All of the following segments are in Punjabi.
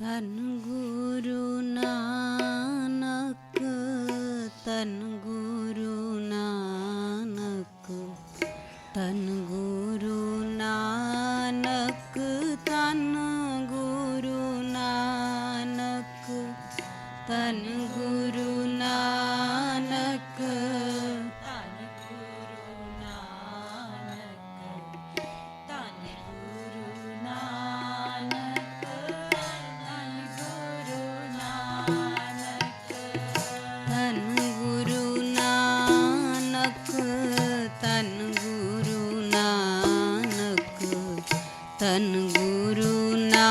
धन गुरु नानक धनु गुरु नानक तनु गुरु नानक तन गुरु नानक धनु गुरु सनगुरुना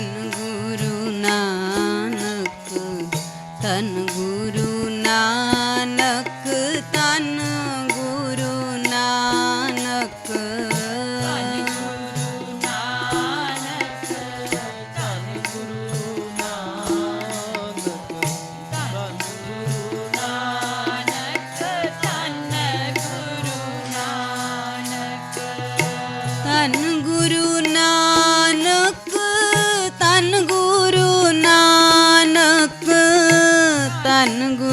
ਧੰਨ ਗੁਰੂ ਨਾਨਕ ਧੰਨ ਗੁਰੂ ਨਾਨਕ ਧੰਨ ਗੁਰੂ ਨਾਨਕ। ਤਨ ਗੁਰੂ ਨਾਨਕ।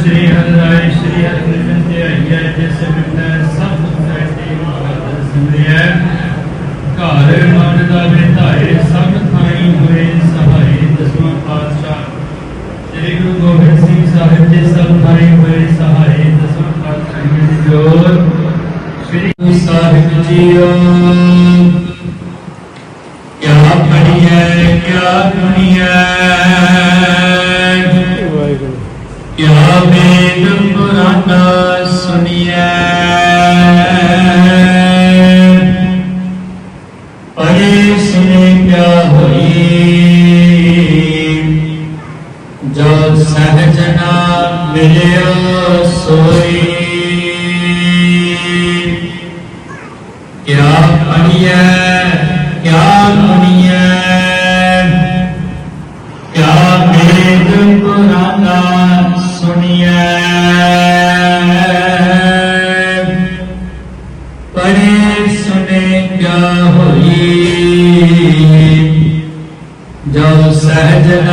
ਸ੍ਰੀ ਹਰਿ ਸ੍ਰੀ ਹਰਿ ਕ੍ਰਿਸ਼ਨ ਧਿਆਈਐ ਜਿਸ ਮਿਟੈ ਸਭ ਦੁਖੈ ਤੇ ਸਿਮਰਿਐ ਘਰ ਮਨ ਦਾ ਵਿਧਾਏ ਸਭ ਥਾਈ ਹੋਏ ਸਹਾਏ ਦਸਵਾਂ ਪਾਤਸ਼ਾਹ ਸ੍ਰੀ ਗੁਰੂ ਗੋਬਿੰਦ ਸਿੰਘ ਸਾਹਿਬ ਜੀ ਸਭ ਥਾਈ ਹੋਏ ਸਹਾਰੇ ਦਸਵਾਂ ਪਾਤਸ਼ਾਹ ਦੀ ਜੋਰ ਸ੍ਰੀ ਗੁਰੂ ਸਾਹਿਬ ਜੀਓ ਕਿਆ ਵੇਦ ਪੁਰਾਣਾ ਸੁਣੀਐ? ਪੜੇ ਸੁਨੇ ਕਿਆ ਹੋਈ? ਜੋ ਸਹਜ ਨਾ ਸੋਈ। ਕਿਆ ਪੜੀਐ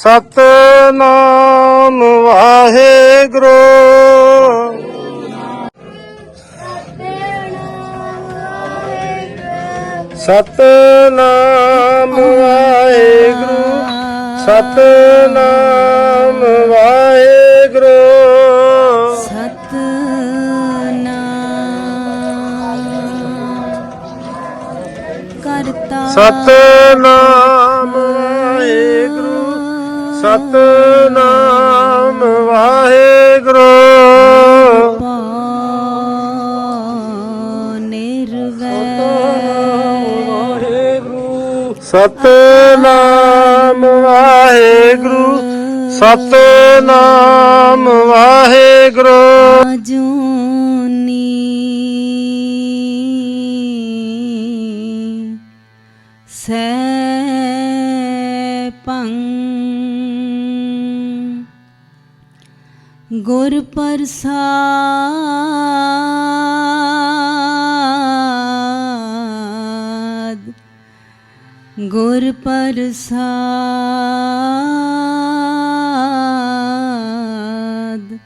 ਸਤਨਾਮ ਵਾਹਿਗੁਰੂ। ਸਤਨਾਮ ਵਾਹਿਗੁਰੂ। ਸਤਨਾਮ ਵਾਹਿਗੁਰੂ। ਸਤਨਾਮ ਕਰਤਾ। ਸਤਨਾਮ ਸਤਨਾਮ ਵਾਹਿਗੁਰੂ। ਸਤਨਾਮ ਵਾਹਿਗੁਰੂ। ਸਤਨਾਮ ਵਾਹਿਗੁਰੂ। ਜੂਨੀ ਸੈਪੰ ਗੁਰ ਪ੍ਰਸਾਦ ਗੁਰ ਪ੍ਰਸਾਦ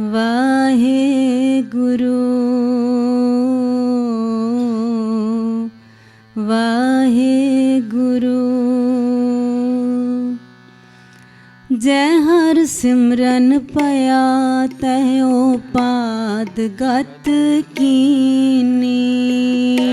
ਵਾਹਿਗੁਰੂ ਵਾਹਿਗੁਰੂ। ਜੈ ਹਰ ਸਿਮਰਨ ਪਿਆ ਤਹਿ ਪਾਦ ਗਤ ਕੀਨੀ।